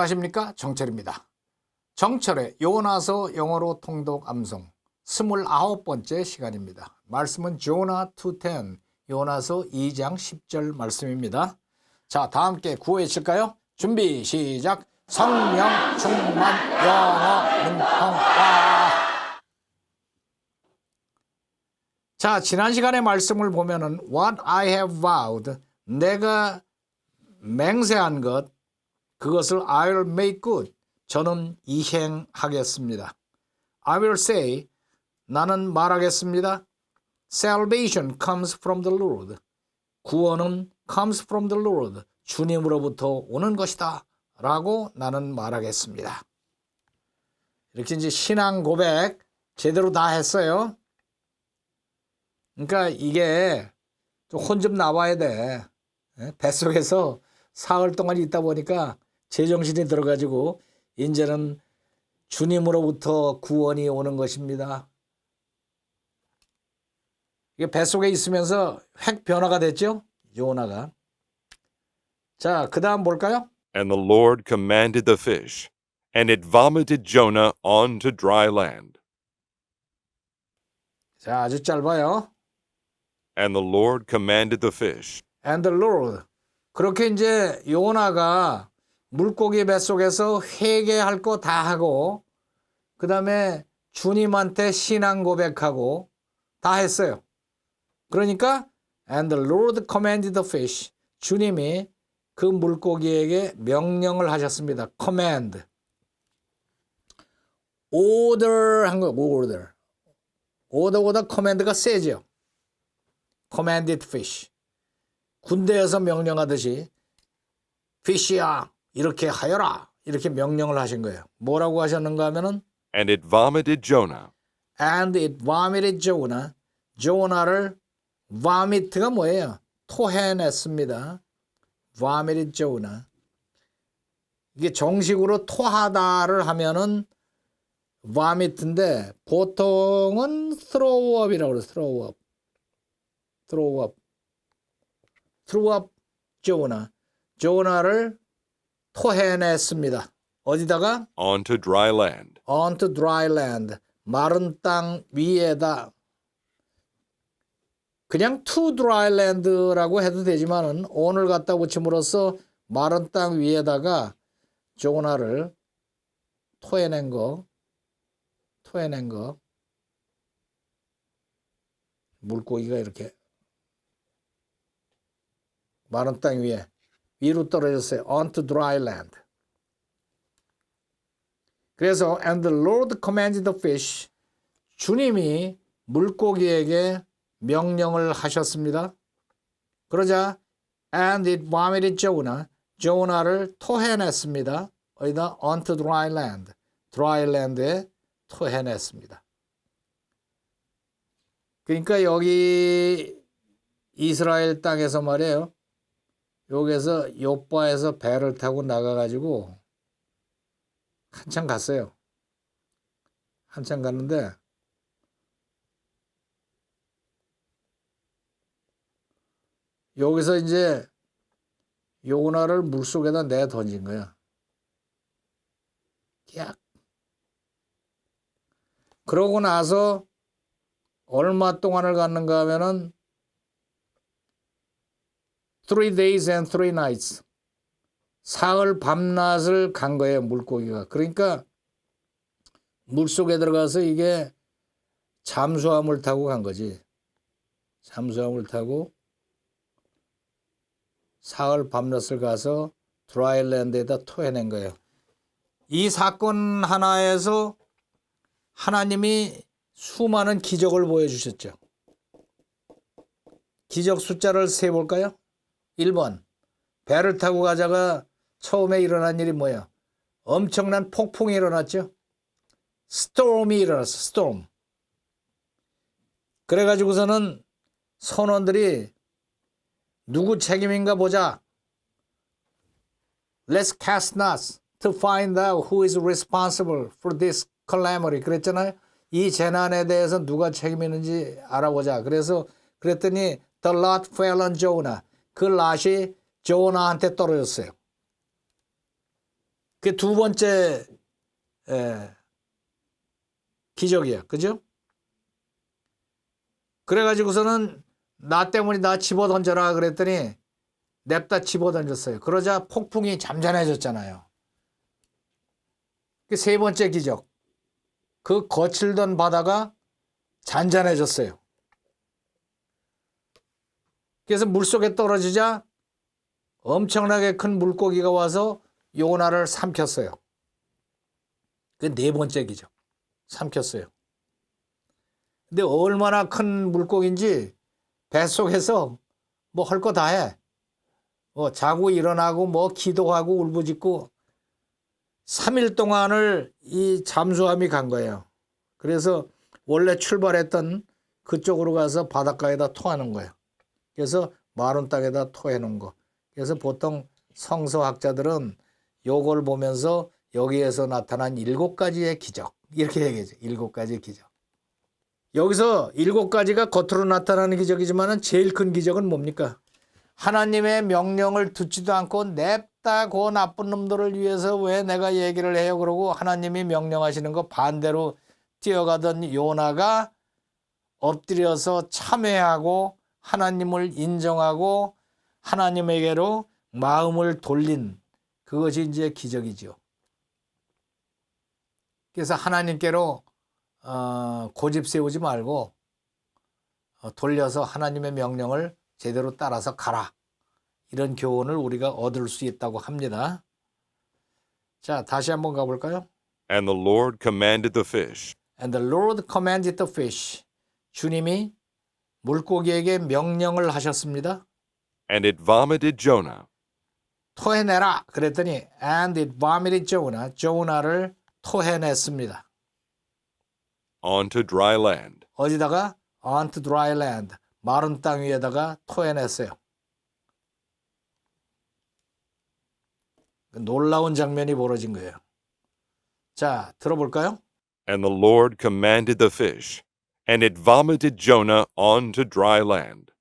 안녕하십니까 정철입니다. 정철의 요나서 영어로 통독 암송 29번째 시간입니다. 말씀은 조나 210 요나서 2장 10절 말씀입니다. 자, 다 함께 구호해 칠까요? 준비 시작. 성령 충만 영어 능통과 자, 지난 시간의 말씀을 보면은 what I have vowed 내가 맹세한 것 그것을 I'll make good. 저는 이행하겠습니다. I will say 나는 말하겠습니다. Salvation comes from the Lord. 구원은 comes from the Lord. 주님으로부터 오는 것이다. 라고 나는 말하겠습니다. 이렇게 이제 신앙 고백 제대로 다 했어요. 그러니까 이게 혼 좀 나와야 돼. 예? 뱃속에서 사흘 동안 있다 보니까 제정신이 들어가지고 이제는 주님으로부터 구원이 오는 것입니다. 이게 뱃속에 있으면서 핵 변화가 됐죠? 요나가. 자, 그 다음 볼까요? And the Lord commanded the fish, and it vomited Jonah onto dry land. 자, 아주 짧아요. And the Lord commanded the fish, And the Lord. 그렇게 이제 요나가 물고기 뱃속에서 회개할 거 다 하고 그 다음에 주님한테 신앙 고백하고 다 했어요. 그러니까 and the Lord commanded the fish. 주님이 그 물고기에게 명령을 하셨습니다. command. order 한 거예요. order. order보다 command가 세죠. commanded fish. 군대에서 명령하듯이 fish야 이렇게 하여라 이렇게 명령을 하신 거예요. 뭐라고 하셨는가 하면은 and it vomited Jonah, and it vomited Jonah. 조나를 vomit가 뭐예요? 토해냈습니다. vomited Jonah. 이게 정식으로 토하다를 하면은 vomit인데 보통은 throw up이라고 그래요. throw up. throw up. throw up Jonah. 조나를 토해냈습니다. 어디다가? onto dry land. onto dry land. 마른 땅 위에다. 그냥 to dry land라고 해도 되지만은 on을 갖다 붙임으로써 마른 땅 위에다가 조나를 토해낸 거, 토해낸 거. 물고기가 이렇게 마른 땅 위에 위로 떨어졌어요. onto dry land. 그래서 and the Lord commanded the fish 주님이 물고기에게 명령을 하셨습니다. 그러자 and it vomited Jonah 조나를 토해냈습니다. 어디다 onto dry land dry land에 토해냈습니다. 그러니까 여기 이스라엘 땅에서 말이에요. 여기에서 요바에서 배를 타고 나가가지고 한참 갔어요. 한참 갔는데 여기서 이제 요나를 물속에다 내 던진 거야. 야. 그러고 나서 얼마 동안을 갔는가 하면은 three days and three nights. 사흘 밤낮을 간 거예요, 물고기가. 그러니까 물속에 들어가서 이게 잠수함을 타고 간 거지. 잠수함을 타고 사흘 밤낮을 가서 드라이랜드에다 토해낸 거예요. 이 사건 하나에서 하나님이 수많은 기적을 보여주셨죠. 기적 숫자를 세볼까요? 1번 배를 타고 가다가 처음에 일어난 일이 뭐야? 엄청난 폭풍이 일어났죠. 스톰이 일어났어. 스톰. 그래가지고서는 선원들이 누구 책임인가 보자. Let's cast nuts to find out who is responsible for this calamity. 그랬잖아요. 이 재난에 대해서 누가 책임 있는지 알아보자. 그래서 그랬더니 the lot fell on Jonah. 그 낫이 조나한테 떨어졌어요. 그게 두 번째 에, 기적이야. 그죠? 그래가지고서는 나 때문에 나 집어 던져라 그랬더니 냅다 집어 던졌어요. 그러자 폭풍이 잠잠해졌잖아요. 그 세 번째 기적. 그 거칠던 바다가 잔잔해졌어요. 그래서 물속에 떨어지자 엄청나게 큰 물고기가 와서 요나를 삼켰어요. 그 네 번째 기적. 삼켰어요. 근데 얼마나 큰 물고기인지 뱃속에서 뭐 할 거 다 해. 뭐 자고 일어나고 뭐 기도하고 울부짖고 3일 동안을 이 잠수함이 간 거예요. 그래서 원래 출발했던 그쪽으로 가서 바닷가에다 토하는 거예요. 그래서 마른 땅에다 토해 놓은 거. 그래서 보통 성서학자들은 요걸 보면서 여기에서 나타난 일곱 가지의 기적 이렇게 얘기하죠. 일곱 가지의 기적. 여기서 일곱 가지가 겉으로 나타나는 기적이지만은 제일 큰 기적은 뭡니까? 하나님의 명령을 듣지도 않고 냅다 고 나쁜 놈들을 위해서 왜 내가 얘기를 해요? 그러고 하나님이 명령하시는 거 반대로 뛰어가던 요나가 엎드려서 참회하고 하나님을 인정하고 하나님에게로 마음을 돌린 그것이 이제 기적이죠. 그래서 하나님께로 어, 고집 세우지 말고 어, 돌려서 하나님의 명령을 제대로 따라서 가라. 이런 교훈을 우리가 얻을 수 있다고 합니다. 자, 다시 한번 가볼까요? And the Lord commanded the fish, And the Lord commanded the fish. 주님이 물고기에게 명령을 하셨습니다. and it vomited Jonah 토해내라. 그랬더니 and it vomited Jonah. 조나를 토해냈습니다. onto dry land. 어디다가 onto dry land. 마른 땅 위에다가 토해냈어요. 놀라운 장면이 벌어진 거예요. 자, 들어볼까요? And the Lord commanded the fish, and it vomited Jonah onto dry land.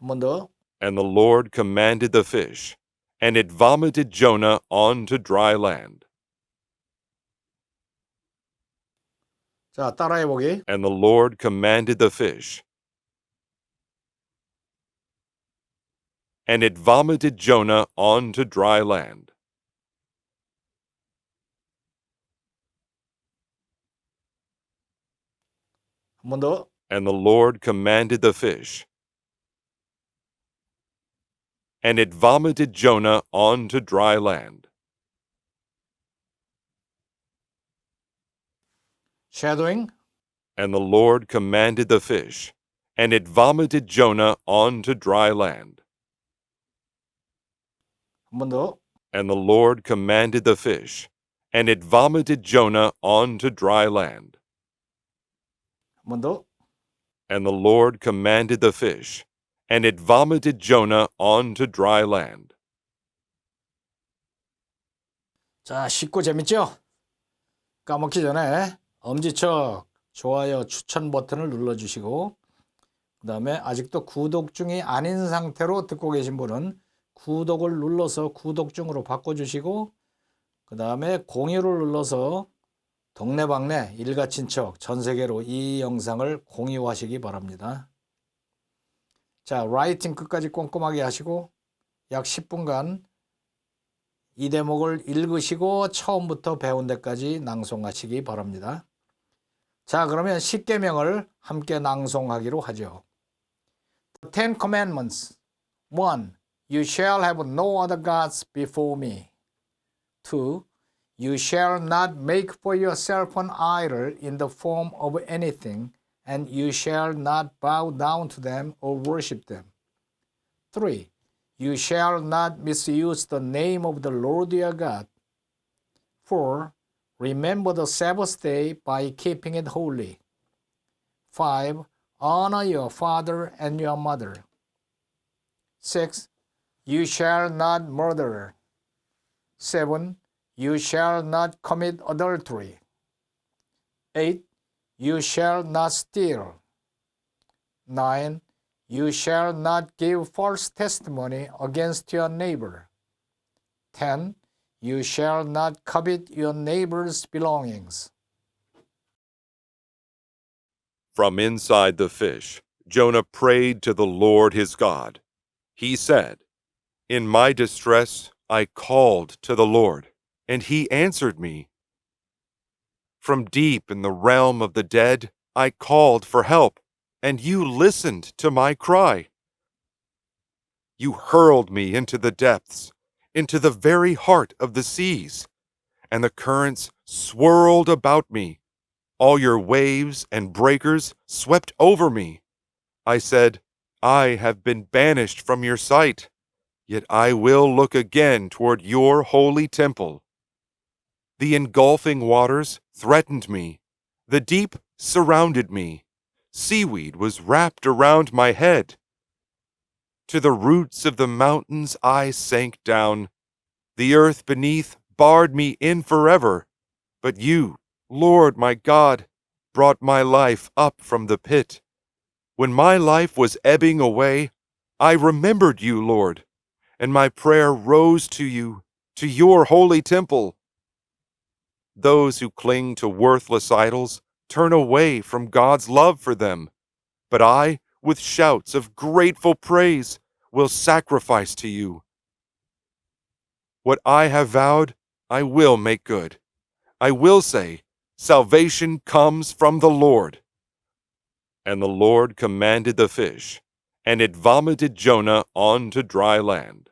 한 번 더. And the Lord commanded the fish, and it vomited Jonah onto dry land. 자, 따라해 보기. And the Lord commanded the fish, and it vomited Jonah onto dry land. And the Lord commanded the fish, and it vomited Jonah on to dry land. shadowing And the Lord commanded the fish, and it vomited Jonah on to dry land. And the Lord commanded the fish, and it vomited Jonah on to dry land. 한번 더. And the Lord commanded the fish, and it vomited Jonah onto dry land. 자, 쉽고 재밌죠? 까먹기 전에 엄지척 좋아요 추천 버튼을 눌러주시고 그 다음에 아직도 구독 중이 아닌 상태로 듣고 계신 분은 구독을 눌러서 구독 중으로 바꿔주시고 그 다음에 공유를 눌러서 동네방네 일가 친척 전 세계로 이 영상을 공유하시기 바랍니다. 자, 라이팅 끝까지 꼼꼼하게 하시고 약 10분간 이 대목을 읽으시고 처음부터 배운 데까지 낭송하시기 바랍니다. 자, 그러면 십계명을 함께 낭송하기로 하죠. The Ten Commandments. 1. You shall have no other gods before me. 2. You shall not make for yourself an idol in the form of anything, and you shall not bow down to them or worship them. 3. You shall not misuse the name of the Lord your God. 4. Remember the Sabbath day by keeping it holy. 5. Honor your father and your mother. 6. You shall not murder. 7. You shall not commit adultery. 8. You shall not steal. 9. You shall not give false testimony against your neighbor. 10. You shall not covet your neighbor's belongings. From inside the fish, Jonah prayed to the Lord his God. He said, In my distress I called to the Lord, and he answered me. From deep in the realm of the dead I called for help, and you listened to my cry. You hurled me into the depths, into the very heart of the seas, and the currents swirled about me. All your waves and breakers swept over me. I said, I have been banished from your sight, yet I will look again toward your holy temple. The engulfing waters threatened me, the deep surrounded me, seaweed was wrapped around my head. To the roots of the mountains I sank down. The earth beneath barred me in forever. But you, Lord my God, brought my life up from the pit. When my life was ebbing away, I remembered you, Lord, and my prayer rose to you, to your holy temple. Those who cling to worthless idols turn away from God's love for them. But I, with shouts of grateful praise, will sacrifice to you. What I have vowed, I will make good. I will say, Salvation comes from the Lord. And the Lord commanded the fish, and it vomited Jonah onto dry land.